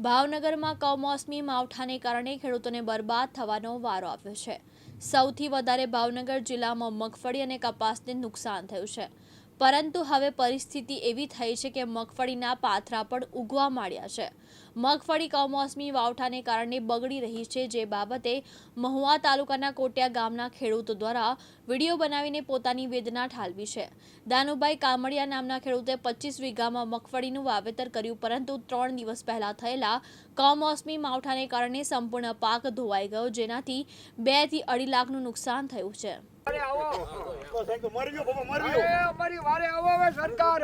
ભાવનગરમાં કમોસમી માવઠાને કારણે ખેડૂતોને બરબાદ થવાનો વારો આવ્યો છે. સૌથી વધારે ભાવનગર જિલ્લામાં મગફળી અને કપાસને નુકસાન થયું છે. પરંતુ હવે પરિસ્થિતિ એવી થઈ છે કે મગફળીના પાથરા પણ ઉગવા માંડ્યા છે. મગફળી કમોસમી વાવઠાને કારણે બગડી રહી છે જે બાબતે મહુવા તાલુકાના કોટિયા ગામના ખેડૂતો દ્વારા વીડિયો બનાવીને પોતાની વેદના ઠાલવી છે. દાનુભાઈ કામડિયા નામના ખેડૂતે પચીસ વીઘામાં મગફળીનું વાવેતર કર્યું પરંતુ ત્રણ દિવસ પહેલા થયેલા કમોસમી માવઠાને કારણે સંપૂર્ણ પાક ધોવાઈ ગયો જેનાથી બેથી અઢી લાખનું નુકસાન થયું છે. સરકાર.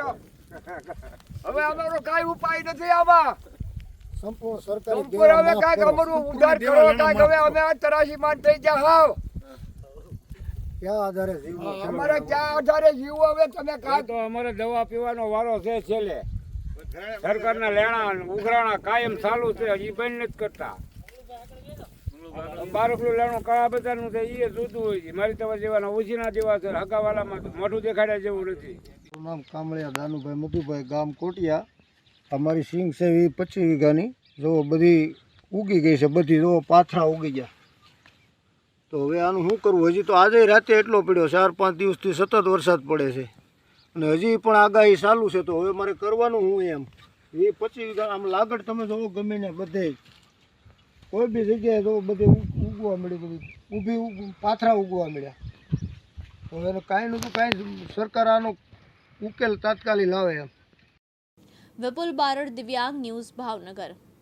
હવે અમારો કાંઈ ઉપાય નથી આમાં. સંપૂર્ણ સરકાર સંપૂર્ણ હવે કાંઈક અમારું ઉધાર કરો કાંઈક હવે અમે આ તરાશી માન થઈ ગયા હાવ. ક્યાં આધારે અમારે ક્યાં આધારે જીવવું હવે તમે આ કાંઈક તો અમારે દવા પીવાનો વારો છે છેલ્લે. સરકારના લેણા ઉઘરાણા કાયમ ચાલુ છે હજી બંધ નથી કરતા. બારકલું લેણું કયા બધાનું છે એ જોતું હોય છે. મારી તમારા જેવાના ઓછીના જેવા છે હગાવાલામાં તો મોઢું દેખાડ્યા જેવું નથી. મારું નામ કામળિયા દાનુભાઈ મધુભાઈ ગામ કોટિયા. અમારી સિંગ છે એ પચીસ વીઘાની. જો બધી ઉગી ગઈ છે, બધી જો પાથરા ઉગી ગયા. તો હવે આનું શું કરવું? હજી તો આજે રાતે એટલો પડ્યો, ચાર પાંચ દિવસથી સતત વરસાદ પડે છે. અને હજી પણ આગાહી ચાલુ છે, તો હવે મારે કરવાનું હું એમ. એ પચીસ વીઘા, આમ લાગડ તમે જોવો ગમે ને બધે. કોઈ બી જગ્યાએ જો બધે ઉગ- ઉગવા મળ્યું, બધું. ઊભી પાથરા ઉગવા મળ્યા. હવે એનું કાંઈ નતું કાંઈ સરકાર આનો ઉકેલ તાત્કાલિક લાવે એમ. વિપુલ બારડ દિવ્યાંગ ન્યૂઝ ભાવનગર.